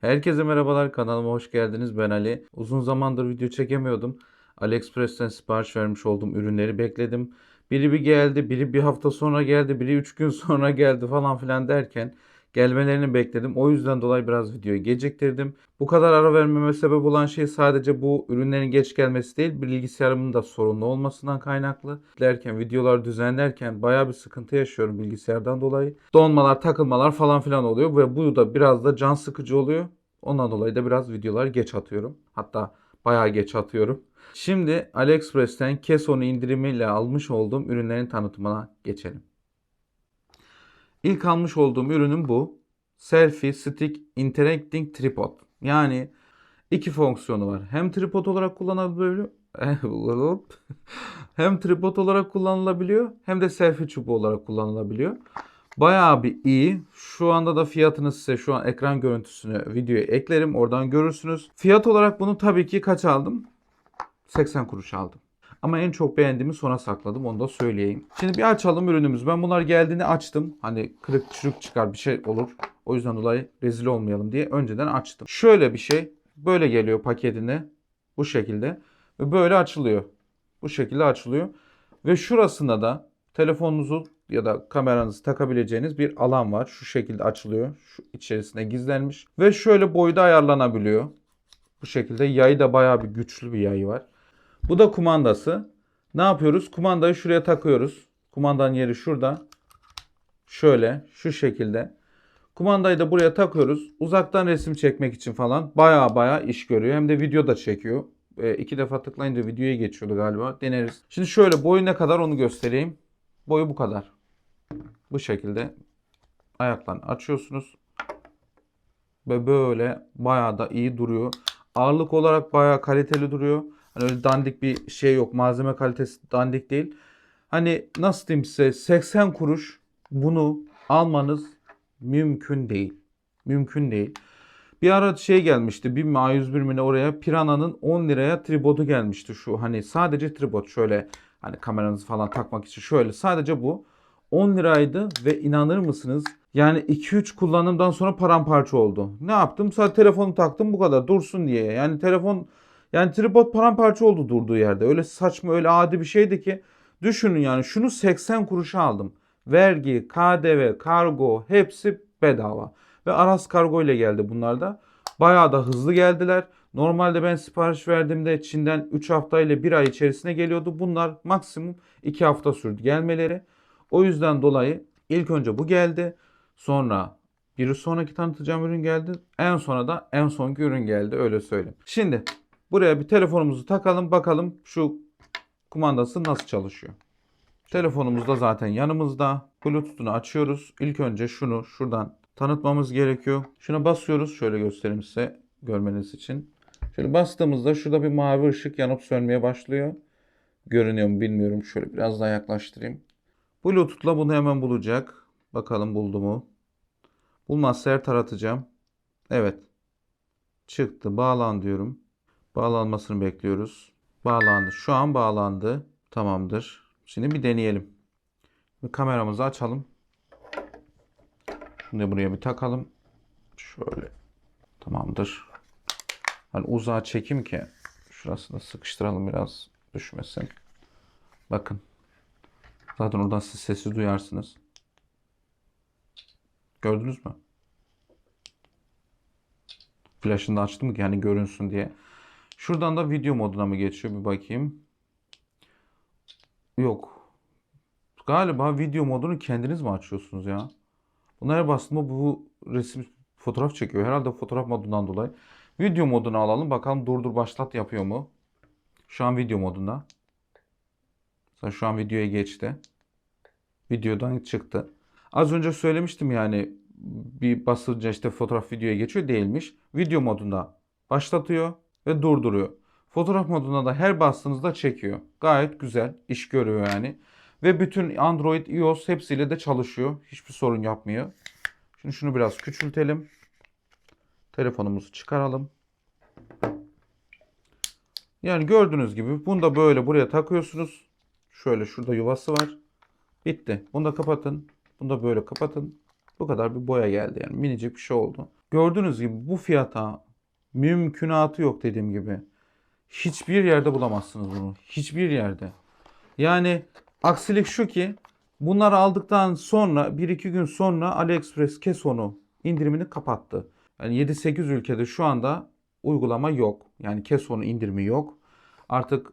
Herkese merhabalar kanalıma hoş geldiniz ben Ali. Uzun zamandır video çekemiyordum. AliExpress'ten sipariş vermiş olduğum ürünleri bekledim. Biri bir geldi, biri bir hafta sonra geldi, biri 3 gün sonra geldi falan filan derken gelmelerini bekledim. O yüzden dolayı biraz videoyu geciktirdim. Bu kadar ara vermeme sebep olan şey sadece bu ürünlerin geç gelmesi değil, bilgisayarımın da sorunlu olmasından kaynaklı. Derken videolar düzenlerken bayağı bir sıkıntı yaşıyorum bilgisayardan dolayı. Donmalar, takılmalar falan filan oluyor ve bu da biraz da can sıkıcı oluyor. Ondan dolayı da biraz videolar geç atıyorum. Hatta bayağı geç atıyorum. Şimdi AliExpress'ten Kesoni indirimiyle almış olduğum ürünlerin tanıtımına geçelim. İlk almış olduğum ürünüm bu. Selfie Stick Interacting Tripod. Yani iki fonksiyonu var. Hem tripod olarak kullanılabiliyor. hem tripod olarak kullanılabiliyor hem de selfie çubuğu olarak kullanılabiliyor. Bayağı bir iyi. Şu anda da fiyatını size şu an ekran görüntüsünü videoya eklerim. Oradan görürsünüz. Fiyat olarak bunu tabii ki kaç aldım? 80 kuruş aldım. Ama en çok beğendiğimi sona sakladım onu da söyleyeyim. Şimdi bir açalım ürünümüz. Ben bunlar geldiğini açtım. Hani kırık çürük çıkar bir şey olur. O yüzden dolayı rezil olmayalım diye önceden açtım. Şöyle bir şey. Böyle geliyor paketine. Bu şekilde. Ve böyle açılıyor. Bu şekilde açılıyor. Ve şurasında da telefonunuzu ya da kameranızı takabileceğiniz bir alan var. Şu şekilde açılıyor. Şu içerisine gizlenmiş. Ve şöyle boyda ayarlanabiliyor. Bu şekilde yayı da bayağı bir güçlü bir yayı var. Bu da kumandası. Ne yapıyoruz? Kumandayı şuraya takıyoruz. Kumandanın yeri şurada. Şöyle şu şekilde. Kumandayı da buraya takıyoruz. Uzaktan resim çekmek için falan baya baya iş görüyor. Hem de video da çekiyor. E, iki defa tıklayınca videoya geçiyordu galiba. Deneriz. Şimdi şöyle boyu ne kadar onu göstereyim. Boyu bu kadar. Bu şekilde ayaklarını açıyorsunuz. Ve böyle bayağı da iyi duruyor. Ağırlık olarak bayağı kaliteli duruyor. Hani öyle dandik bir şey yok. Malzeme kalitesi dandik değil. Hani nasıl diyeyim size 80 kuruş bunu almanız mümkün değil. Mümkün değil. Bir ara şey gelmişti. Bir A101 mi oraya Piranha'nın 10 liraya tripodu gelmişti şu. Hani sadece tripod şöyle hani kameranızı falan takmak için şöyle sadece bu 10 liraydı ve inanır mısınız? Yani 2-3 kullanımdan sonra paramparça oldu. Ne yaptım? Sadece telefonu taktım bu kadar dursun diye. Yani telefon yani tripod paramparça oldu durduğu yerde. Öyle saçma öyle adi bir şeydi ki düşünün yani şunu 80 kuruşa aldım. Vergi, KDV, kargo hepsi bedava. Ve Aras Kargo ile geldi bunlar da. Bayağı da hızlı geldiler. Normalde ben sipariş verdiğimde Çin'den 3 hafta ile 1 ay içerisine geliyordu. Bunlar maksimum 2 hafta sürdü gelmeleri. O yüzden dolayı ilk önce bu geldi. Sonra bir sonraki tanıtacağım ürün geldi. En sonra da en sonki ürün geldi öyle söyleyeyim. Şimdi buraya bir telefonumuzu takalım bakalım şu kumandası nasıl çalışıyor. Telefonumuz da zaten yanımızda. Bluetooth'unu açıyoruz. İlk önce şunu şuradan tanıtmamız gerekiyor. Şuna basıyoruz. Şöyle göstereyim size görmeniz için. Şöyle bastığımızda şurada bir mavi ışık yanıp sönmeye başlıyor. Görünüyor mu bilmiyorum. Şöyle biraz daha yaklaştırayım. Bluetooth'la bunu hemen bulacak. Bakalım buldu mu? Bulmazsa her taratacağım. Evet. Çıktı. Bağlan diyorum. Bağlanmasını bekliyoruz. Bağlandı. Şu an bağlandı. Tamamdır. Şimdi bir deneyelim. Bir kameramızı açalım. Şimdi buraya bir takalım. Şöyle. Tamamdır. Hani uzağa çekim ki şurasını sıkıştıralım biraz düşmesin. Bakın. Zaten oradan siz sesi duyarsınız. Gördünüz mü? Flash'ını da açtım ki hani görünsün diye. Şuradan da video moduna mı geçiyor bir bakayım. Yok. Galiba video modunu kendiniz mi açıyorsunuz ya? Bunlara bastığımda bu resim fotoğraf çekiyor. Herhalde fotoğraf modundan dolayı. Video modunu alalım. Bakalım durdur başlat yapıyor mu? Şu an video modunda. Mesela şu an videoya geçti. Videodan çıktı. Az önce söylemiştim yani bir basınca işte fotoğraf videoya geçiyor değilmiş. Video modunda başlatıyor ve durduruyor. Fotoğraf modunda da her bastığınızda çekiyor. Gayet güzel iş görüyor yani. Ve bütün Android, iOS hepsiyle de çalışıyor. Hiçbir sorun yapmıyor. Şimdi şunu biraz küçültelim. Telefonumuzu çıkaralım. Yani gördüğünüz gibi bunu da böyle buraya takıyorsunuz. Şöyle şurada yuvası var. Bitti. Bunu da kapatın. Bunu da böyle kapatın. Bu kadar bir boya geldi yani. Minicik bir şey oldu. Gördüğünüz gibi bu fiyata mümkünatı yok dediğim gibi. Hiçbir yerde bulamazsınız bunu. Hiçbir yerde. Yani aksilik şu ki bunları aldıktan sonra 1-2 gün sonra AliExpress Keson'u indirimini kapattı. Yani 7-8 ülkede şu anda uygulama yok. Yani Keson'u indirimi yok. Artık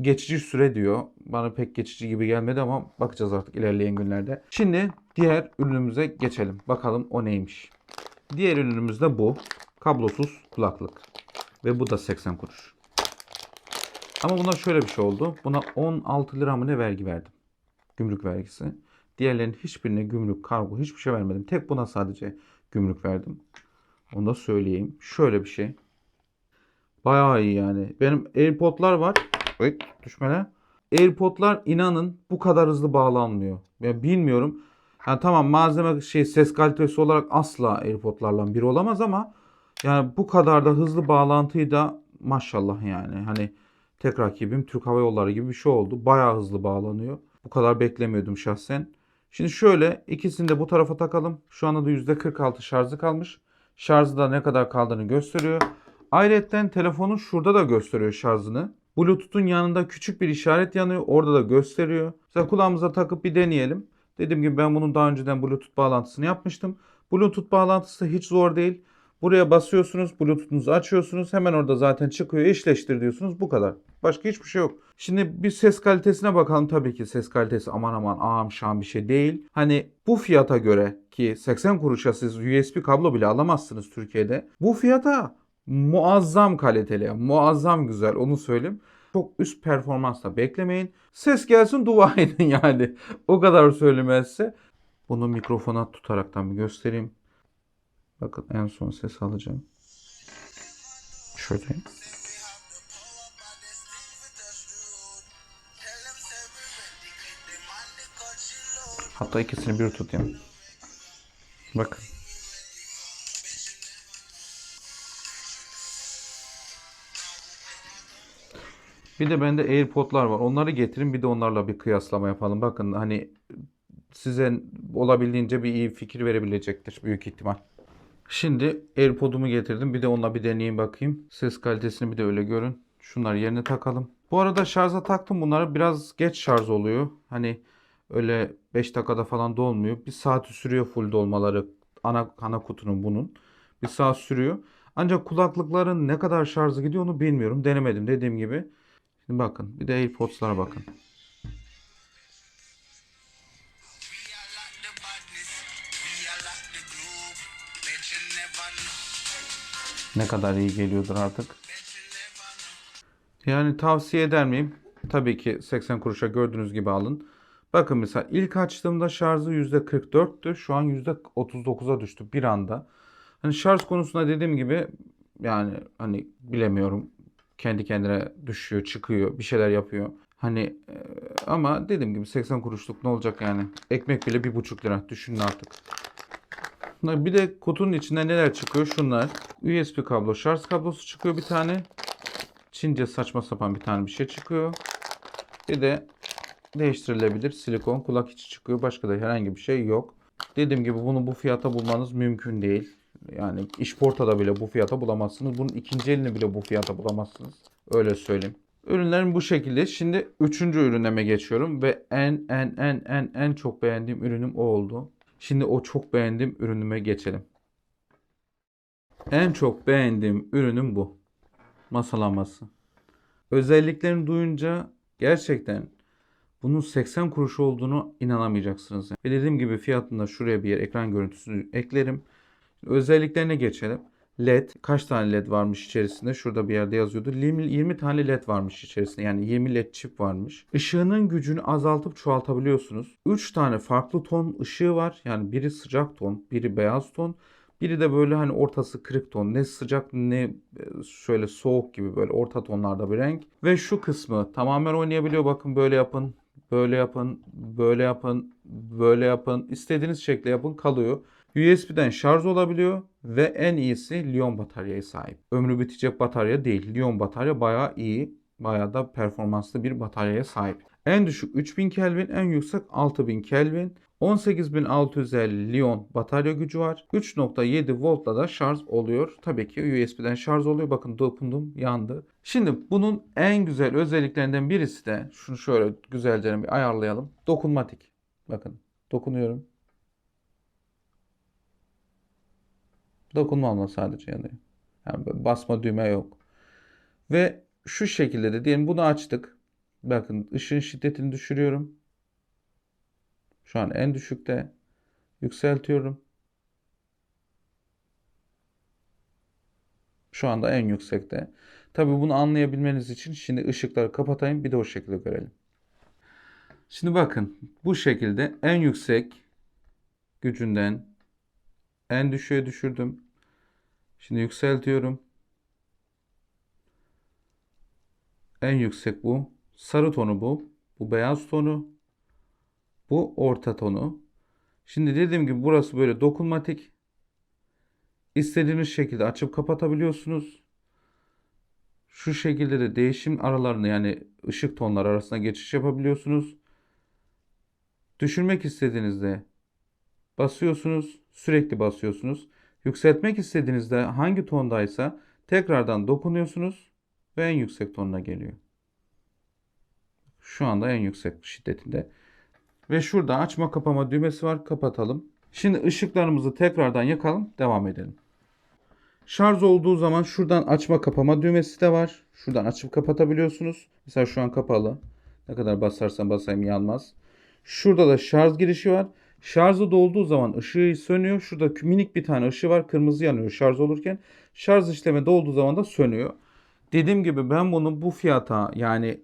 geçici süre diyor. Bana pek geçici gibi gelmedi ama bakacağız artık ilerleyen günlerde. Şimdi diğer ürünümüze geçelim. Bakalım o neymiş. Diğer ürünümüz de bu. Kablosuz kulaklık. Ve bu da 80 kuruş. Ama buna şöyle bir şey oldu. Buna 16 lira mı ne vergi verdim. Gümrük vergisi. Diğerlerinin hiçbirine gümrük, kargo hiçbir şey vermedim. Tek buna sadece gümrük verdim. Onu da söyleyeyim. Şöyle bir şey. Bayağı iyi yani. Benim AirPod'lar var. Oy, düşmene. AirPod'lar inanın bu kadar hızlı bağlanmıyor. Ya bilmiyorum. Yani tamam malzeme şey ses kalitesi olarak asla AirPod'larla bir olamaz ama yani bu kadar da hızlı bağlantıyı da maşallah yani. Hani tek rakibim Türk Hava Yolları gibi bir şey oldu. Bayağı hızlı bağlanıyor. Bu kadar beklemiyordum şahsen. Şimdi şöyle ikisini de bu tarafa takalım. Şu anda da %46 şarjı kalmış. Şarjı da ne kadar kaldığını gösteriyor. Ayrıca telefonun şurada da gösteriyor şarjını. Bluetooth'un yanında küçük bir işaret yanıyor. Orada da gösteriyor. Mesela kulağımıza takıp bir deneyelim. Dediğim gibi ben bunun daha önceden Bluetooth bağlantısını yapmıştım. Bluetooth bağlantısı hiç zor değil. Buraya basıyorsunuz, Bluetooth'unuzu açıyorsunuz. Hemen orada zaten çıkıyor. eşleştir diyorsunuz. Bu kadar. Başka hiçbir şey yok. Şimdi bir ses kalitesine bakalım. Tabii ki ses kalitesi aman aman ağam şam bir şey değil. Hani bu fiyata göre ki 80 kuruşa siz USB kablo bile alamazsınız Türkiye'de. Bu fiyata muazzam kaliteli, muazzam güzel onu söyleyeyim. Çok üst performansla beklemeyin. Ses gelsin dua edin yani. O kadar söylemezse. Bunu mikrofona tutaraktan bir göstereyim. Bakın en son ses alacağım. Şöyle. Hatta ikisini bir tutayım. Bakın. Bir de bende AirPod'lar var. Onları getirin bir de onlarla bir kıyaslama yapalım. Bakın hani size olabildiğince bir iyi fikir verebilecektir büyük ihtimal. Şimdi AirPod'umu getirdim. Bir de onunla bir deneyeyim bakayım. Ses kalitesini bir de öyle görün. Şunları yerine takalım. Bu arada şarja taktım bunları. Biraz geç şarj oluyor. Hani öyle 5 dakikada falan dolmuyor. Bir saati sürüyor full dolmaları. Ana, ana kutunun bunun. Bir saat sürüyor. Ancak kulaklıkların ne kadar şarjı gidiyor onu bilmiyorum. Denemedim dediğim gibi. Şimdi bakın. Bir de AirPods'lara bakın. Ne kadar iyi geliyordur artık. Yani tavsiye eder miyim? Tabii ki 80 kuruşa gördüğünüz gibi alın. Bakın mesela ilk açtığımda şarjı %44'tü. Şu an %39'a düştü bir anda. Hani şarj konusunda dediğim gibi yani hani bilemiyorum. Kendi kendine düşüyor, çıkıyor, bir şeyler yapıyor. Hani e, ama dediğim gibi 80 kuruşluk ne olacak yani? Ekmek bile bir buçuk lira. Düşünün artık. Bir de kutunun içinde neler çıkıyor? Şunlar. USB kablo, şarj kablosu çıkıyor bir tane. Çince saçma sapan bir tane bir şey çıkıyor. Bir de değiştirilebilir silikon kulak içi çıkıyor. Başka da herhangi bir şey yok. Dediğim gibi bunu bu fiyata bulmanız mümkün değil. Yani işportada bile bu fiyata bulamazsınız. Bunun ikinci elini bile bu fiyata bulamazsınız. Öyle söyleyeyim. Ürünlerim bu şekilde. Şimdi üçüncü ürüneme geçiyorum ve en en en en en çok beğendiğim ürünüm o oldu. Şimdi o çok beğendiğim ürünüme geçelim. En çok beğendiğim ürünüm bu. Masa lambası. Özelliklerini duyunca gerçekten bunun 80 kuruş olduğunu inanamayacaksınız. Ve dediğim gibi fiyatında şuraya bir yer ekran görüntüsünü eklerim. Özelliklerine geçelim. LED kaç tane LED varmış içerisinde? Şurada bir yerde yazıyordu. 20, 20 tane LED varmış içerisinde. Yani 20 LED çip varmış. Işığının gücünü azaltıp çoğaltabiliyorsunuz. 3 tane farklı ton ışığı var. Yani biri sıcak ton, biri beyaz ton. Biri de böyle hani ortası kırık ton. Ne sıcak ne e, şöyle soğuk gibi böyle orta tonlarda bir renk. Ve şu kısmı tamamen oynayabiliyor. Bakın böyle yapın, böyle yapın, böyle yapın, böyle yapın. İstediğiniz şekilde yapın kalıyor. USB'den şarj olabiliyor ve en iyisi Lion bataryaya sahip. Ömrü bitecek batarya değil. Lion batarya bayağı iyi, bayağı da performanslı bir bataryaya sahip. En düşük 3000 Kelvin, en yüksek 6000 Kelvin. 18650 Lion batarya gücü var. 3.7 voltla da şarj oluyor. Tabii ki USB'den şarj oluyor. Bakın dokundum yandı. Şimdi bunun en güzel özelliklerinden birisi de şunu şöyle güzelce bir ayarlayalım. Dokunmatik. Bakın dokunuyorum. Dokunmamla sadece yanıyor. Yani basma düğme yok. Ve şu şekilde de diyelim bunu açtık. Bakın ışığın şiddetini düşürüyorum. Şu an en düşükte. Yükseltiyorum. Şu anda en yüksekte. Tabii bunu anlayabilmeniz için şimdi ışıkları kapatayım bir de o şekilde görelim. Şimdi bakın bu şekilde en yüksek gücünden en düşüğe düşürdüm. Şimdi yükseltiyorum. En yüksek bu. Sarı tonu bu. Bu beyaz tonu. Bu orta tonu. Şimdi dediğim gibi burası böyle dokunmatik. İstediğiniz şekilde açıp kapatabiliyorsunuz. Şu şekilde de değişim aralarını yani ışık tonları arasında geçiş yapabiliyorsunuz. Düşürmek istediğinizde basıyorsunuz, sürekli basıyorsunuz. Yükseltmek istediğinizde hangi tondaysa tekrardan dokunuyorsunuz ve en yüksek tonuna geliyor. Şu anda en yüksek şiddetinde. Ve şurada açma kapama düğmesi var. Kapatalım. Şimdi ışıklarımızı tekrardan yakalım. Devam edelim. Şarj olduğu zaman şuradan açma kapama düğmesi de var. Şuradan açıp kapatabiliyorsunuz. Mesela şu an kapalı. Ne kadar basarsam basayım yanmaz. Şurada da şarj girişi var. Şarjı dolduğu zaman ışığı sönüyor. Şurada minik bir tane ışığı var. Kırmızı yanıyor şarj olurken. Şarj işlemi dolduğu zaman da sönüyor. Dediğim gibi ben bunu bu fiyata yani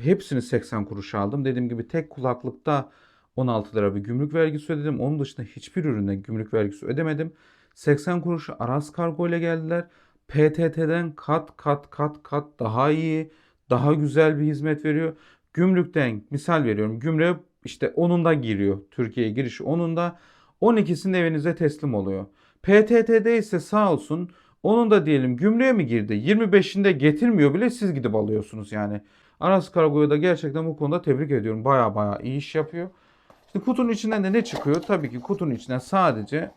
hepsini 80 kuruş aldım. Dediğim gibi tek kulaklıkta 16 lira bir gümrük vergisi ödedim. Onun dışında hiçbir ürüne gümrük vergisi ödemedim. 80 kuruş Aras Kargo ile geldiler. PTT'den kat kat kat kat daha iyi, daha güzel bir hizmet veriyor. Gümrükten misal veriyorum. Gümrüğe işte onun da giriyor. Türkiye'ye girişi onun da 12'sinde evinize teslim oluyor. PTT'de ise sağ olsun onun da diyelim gümrüğe mi girdi? 25'inde getirmiyor bile siz gidip alıyorsunuz yani. Aras Kargo'yu da gerçekten bu konuda tebrik ediyorum. Baya baya iyi iş yapıyor. Şimdi kutunun içinden de ne çıkıyor? Tabii ki kutunun içinden sadece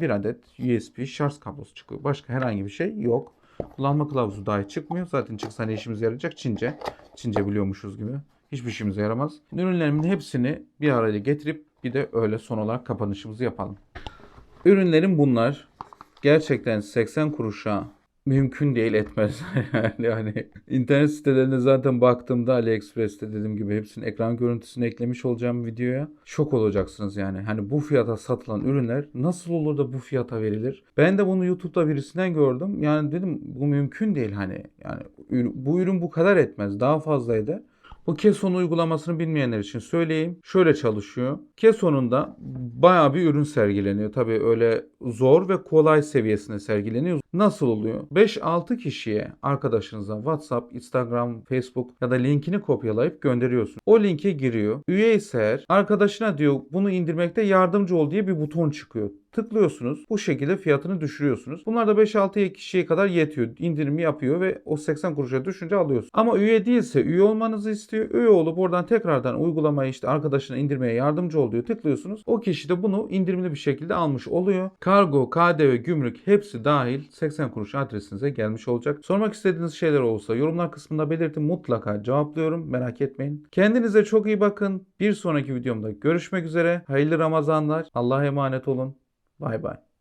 bir adet USB şarj kablosu çıkıyor. Başka herhangi bir şey yok. Kullanma kılavuzu dahi çıkmıyor. Zaten çıksa ne işimize yarayacak? Çince. Çince biliyormuşuz gibi. Hiçbir işimize yaramaz. Ürünlerimin hepsini bir araya getirip bir de öyle son olarak kapanışımızı yapalım. Ürünlerim bunlar. Gerçekten 80 kuruşa mümkün değil etmez. yani hani internet sitelerine zaten baktığımda AliExpress'te dediğim gibi hepsinin ekran görüntüsünü eklemiş olacağım videoya. Şok olacaksınız yani. Hani bu fiyata satılan ürünler nasıl olur da bu fiyata verilir? Ben de bunu YouTube'da birisinden gördüm. Yani dedim bu mümkün değil hani. Yani bu ürün bu kadar etmez. Daha fazlaydı. Bu Kesson uygulamasını bilmeyenler için söyleyeyim. Şöyle çalışıyor. Kesson'unda bayağı bir ürün sergileniyor. Tabii öyle zor ve kolay seviyesinde sergileniyor. Nasıl oluyor? 5-6 kişiye arkadaşınıza WhatsApp, Instagram, Facebook ya da linkini kopyalayıp gönderiyorsun. O linke giriyor. Üye ise eğer arkadaşına diyor bunu indirmekte yardımcı ol diye bir buton çıkıyor. Tıklıyorsunuz. Bu şekilde fiyatını düşürüyorsunuz. Bunlar da 5-6 kişiye kadar yetiyor. İndirimi yapıyor ve o 80 kuruşa düşünce alıyorsun. Ama üye değilse üye olmanızı istiyor. Üye olup oradan tekrardan uygulamayı işte arkadaşına indirmeye yardımcı ol diyor. Tıklıyorsunuz. O kişi de bunu indirimli bir şekilde almış oluyor. Kargo, KDV, gümrük hepsi dahil 80 kuruş adresinize gelmiş olacak. Sormak istediğiniz şeyler olursa yorumlar kısmında belirtin. Mutlaka cevaplıyorum. Merak etmeyin. Kendinize çok iyi bakın. Bir sonraki videomda görüşmek üzere. Hayırlı Ramazanlar. Allah'a emanet olun. Bay bay.